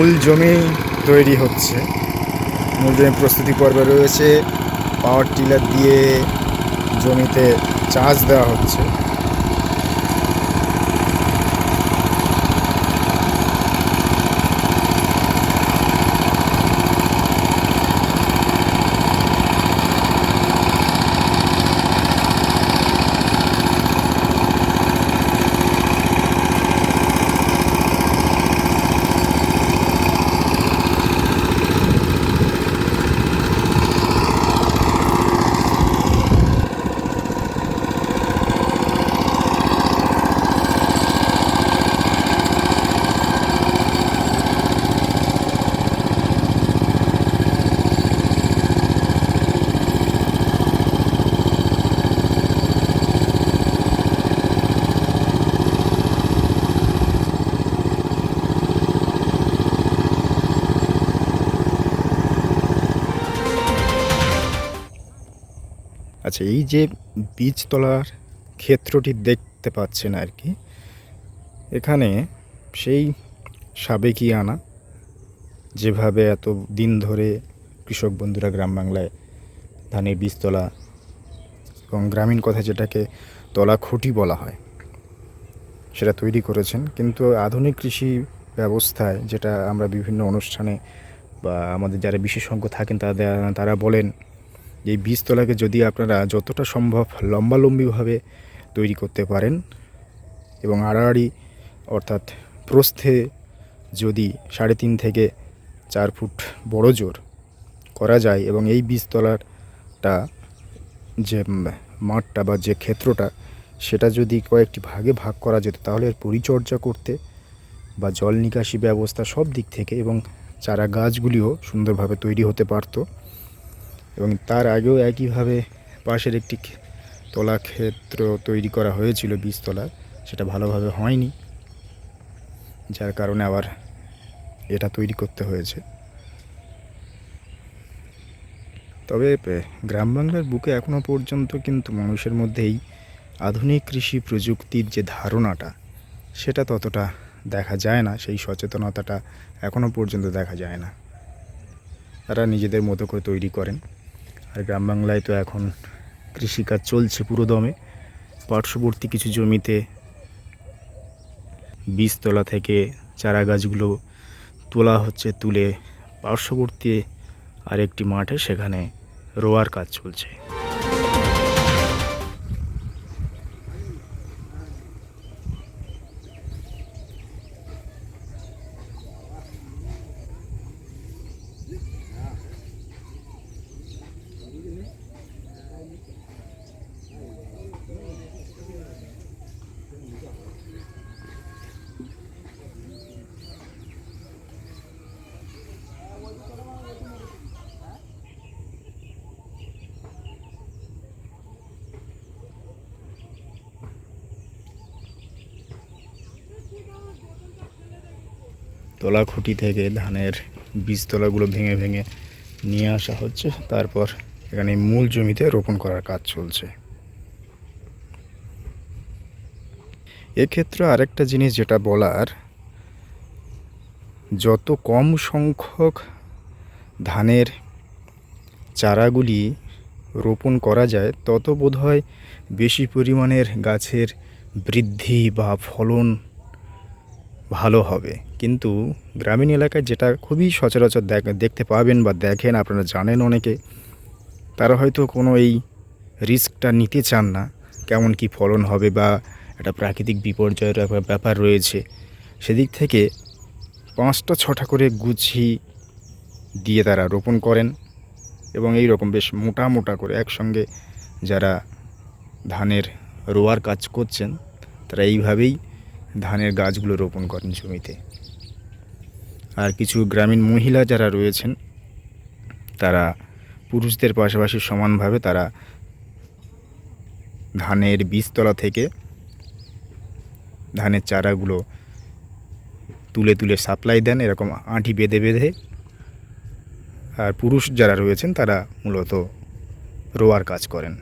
মূল জমি তৈরি হচ্ছে। মূল জমি প্রস্তুতি পর্বে রয়েছে। পাওয়ার টিলার দিয়ে জমিতে চাষ দেওয়া হচ্ছে। আচ্ছা এই যে বীজতলার ক্ষেত্রটি দেখতে পাচ্ছেন আর কি এখানে সেই সাবেকি আনা যেভাবে এত দিন ধরে কৃষক বন্ধুরা গ্রাম বাংলায় ধানের বীজতলা এবং গ্রামীণ কথা যেটাকে তলা খুঁটি বলা হয়, সেটা তৈরি করেছেন। কিন্তু আধুনিক কৃষি ব্যবস্থায় যেটা আমরা বিভিন্ন অনুষ্ঠানে বা আমাদের যারা বিশেষজ্ঞ থাকেন তাদের, তারা বলেন এই বীজতলাকে যদি আপনারা যতটা সম্ভব লম্বালম্বিভাবে তৈরি করতে পারেন এবং আড়াআড়ি অর্থাৎ প্রস্থে যদি সাড়ে তিন থেকে চার ফুট বড় জোর করা যায় এবং এই বীজতলাটা যে মাঠটা বা যে ক্ষেত্রটা সেটা যদি কয়েকটি ভাগে ভাগ করা যেত তাহলে এর পরিচর্যা করতে বা জল নিকাশি ব্যবস্থা সব দিক থেকে এবং চারা গাছগুলিও সুন্দরভাবে তৈরি হতে পারতো। এবং তার আগেও একইভাবে পাশের একটি খে- তলা ক্ষেত্র তৈরি করা হয়েছিল বীজতলা। সেটা ভালোভাবে হয়নি, যার কারণে আবার এটা তৈরি করতে হয়েছে। তবে গ্রাম বাংলার বুকে এখনও পর্যন্ত কিন্তু মানুষের মধ্যে এই আধুনিক কৃষি প্রযুক্তির যে ধারণাটা, সেটা ততটা দেখা যায় না, সেই সচেতনতাটা এখনও পর্যন্ত দেখা যায় না। তারা নিজেদের মতো করে তৈরি করেন। আর গ্রাম বাংলায় তো এখন কৃষিকাজ চলছে পুরো দমে পার্শ্ববর্তী কিছু জমিতে বীজতলা থেকে চারা গাছগুলো তোলা হচ্ছে, তুলে পার্শ্ববর্তী আরেকটি মাঠে, সেখানে রোয়ার কাজ চলছে। তলা খুঁটি থেকে ধানের বীজতলাগুলো ভেঙে ভেঙে নিয়ে আসা হচ্ছে। তারপর এখানে মূল জমিতে রোপণ করার কাজ চলছে। এক্ষেত্রে আরেকটা জিনিস যেটা বলার, যত কম সংখ্যক ধানের চারাগুলি রোপণ করা যায়, তত বোধহয় বেশি পরিমাণের গাছের বৃদ্ধি বা ফলন ভালো হবে। কিন্তু গ্রামীণ এলাকায় যেটা খুবই সচরাচর দেখ- দেখতে পাবেন বা দেখেন, আপনারা জানেন অনেকে, তারা হয়তো কোনো এই রিস্কটা নিতে চান না, কেমন কি ফলন হবে বা একটা প্রাকৃতিক বিপর্যয়ের ব্যাপার রয়েছে। সেদিক থেকে পাঁচটা, ছটা করে গুছি দিয়ে তারা রোপণ করেন এবং এই রকম বেশ মোটা মোটা করে একসঙ্গে যারা ধানের রোয়ার কাজ করছেন, তারা এইভাবেই ধানের গাছগুলো রোপণ করেন জমিতে। আর কিছু গ্রামীণ মহিলা যারা রয়েছেন, তারা পুরুষদের পাশাপাশি সমানভাবে তারা ধানের বীজতলা থেকে ধানের চারাগুলো তুলে তুলে সাপ্লাই দেন, এরকম আঁটি বেঁধে বেঁধে। আর পুরুষ যারা রয়েছেন, তারা মূলত রোয়ার কাজ করেন।